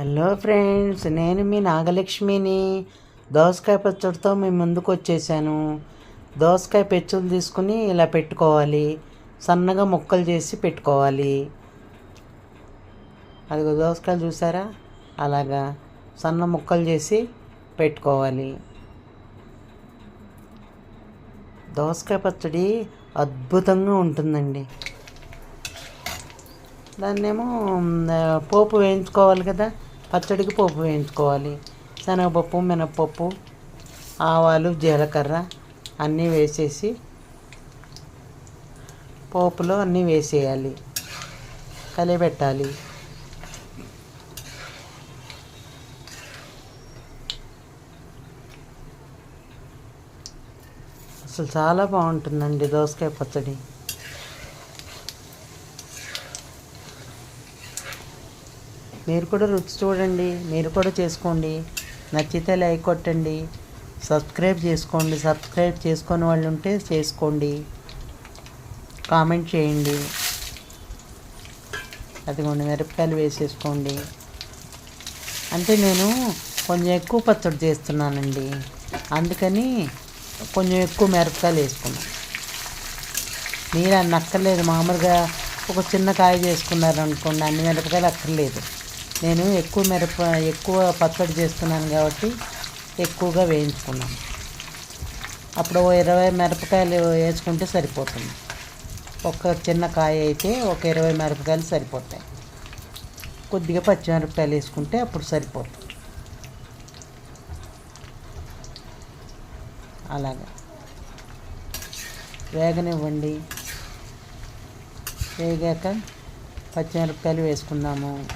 Hello friends నేను మీ నాగలక్ష్మిని. దోసకాయ పచ్చడితో మీ ముందుకు వచ్చేసాను. దోసకాయ పెచ్చులు తీసుకుని ఇలా పెట్టుకోవాలి. సన్నగా ముక్కలు చేసి పెట్టుకోవాలి. అదిగో దోసకాయలు చూసారా? అలాగా సన్న ముక్కలు చేసి పెట్టుకోవాలి. దోసకాయ పచ్చడి అద్భుతంగా ఉంటుందండి. దాన్నేమో పోపు వేయించుకోవాలి కదా? పచ్చడికి పోపు వేయించుకోవాలి. శనగపప్పు మినప్పప్పు ఆవాలు జీలకర్ర అన్నీ వేసేసి పోపులో అన్నీ వేసేయాలి. కలిపెట్టాలి. అసలు చాలా బాగుంటుందండి దోసకాయ పచ్చడి. మీరు కూడా రుచి చూడండి మీరు కూడా చేసుకోండి. నచ్చితే లైక్ కొట్టండి సబ్స్క్రైబ్ చేసుకోండి. సబ్స్క్రైబ్ చేసుకొని వాళ్ళు ఉంటే చేసుకోండి. కామెంట్ చేయండి. అదిగోండి మిరపకాయలు వేసేసుకోండి. అంటే నేను కొంచెం ఎక్కువ పచ్చడి చేస్తున్నానండి. అందుకని కొంచెం ఎక్కువ మిరపకాయలు వేసుకున్నాను. మీరు అన్న అక్కర్లేదు మామూలుగా ఒక చిన్న కాయ చేసుకున్నారు అనుకోండి అన్ని మిరపకాయలు అక్కర్లేదు. నేను ఎక్కువ మిరప ఎక్కువ పచ్చడి చేస్తున్నాను కాబట్టి ఎక్కువగా వేయించుకున్నాను. అప్పుడు ఇరవై మిరపకాయలు వేసుకుంటే సరిపోతుంది. ఒక చిన్న కాయ అయితే ఒక ఇరవై మిరపకాయలు సరిపోతాయి. కొద్దిగా పచ్చిమిరపకాయలు వేసుకుంటే అప్పుడు సరిపోతుంది. అలాగా. వేగనివ్వండి. వేగాక పచ్చిమిరపకాయలు వేసుకుందాము.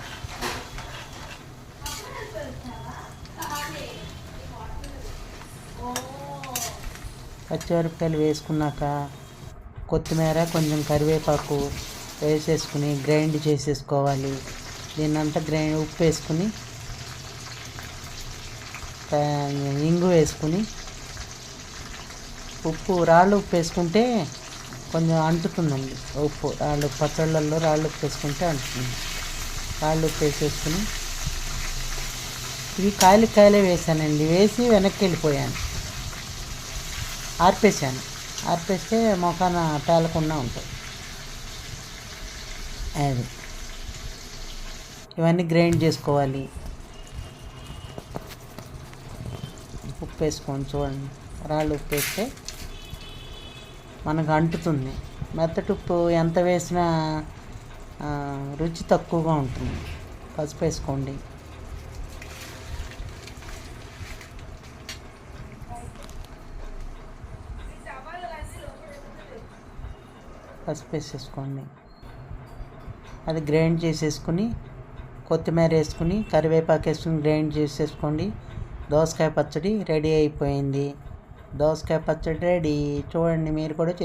పచ్చిమిరపకాయలు వేసుకున్నాక కొత్తిమీర కొంచెం కరివేపాకు వేసేసుకుని గ్రైండ్ చేసేసుకోవాలి. దీన్నంతా గ్రైండ్ ఉప్పు వేసుకుని ఇంగు వేసుకుని ఉప్పు రాళ్ళు ఉప్పు వేసుకుంటే కొంచెం అంటుతుందండి ఉప్పు. రాళ్ళు పచ్చళ్ళల్లో రాళ్ళు ఉప్పు వేసుకుంటే అంటుతుంది. రాళ్ళు ఉప్పు వేసేసుకుని ఇవి కాయలు కాయలే వేసానండి. వేసి వెనక్కి వెళ్ళిపోయాను. ఆర్పేసాను. ఆర్పేస్తే మొఖాన పేలకుండా ఉంటుంది అది. ఇవన్నీ గ్రైండ్ చేసుకోవాలి. ఉప్పు వేసుకోండి చూడండి. రాళ్ళు ఉప్పు వేస్తే మనకు అంటుతుంది. మెత్తటి ఉప్పు ఎంత వేసినా రుచి తక్కువగా ఉంటుంది. పసుపు వేసుకోండి. పసుపు వేసేసుకోండి అది గ్రైండ్ చేసేసుకుని కొత్తిమీర వేసుకుని కరివేపాకు వేసుకుని గ్రైండ్ చేసేసుకోండి. దోసకాయ పచ్చడి రెడీ అయిపోయింది. దోసకాయ పచ్చడి రెడీ. చూడండి మీరు కూడా చేసుకోండి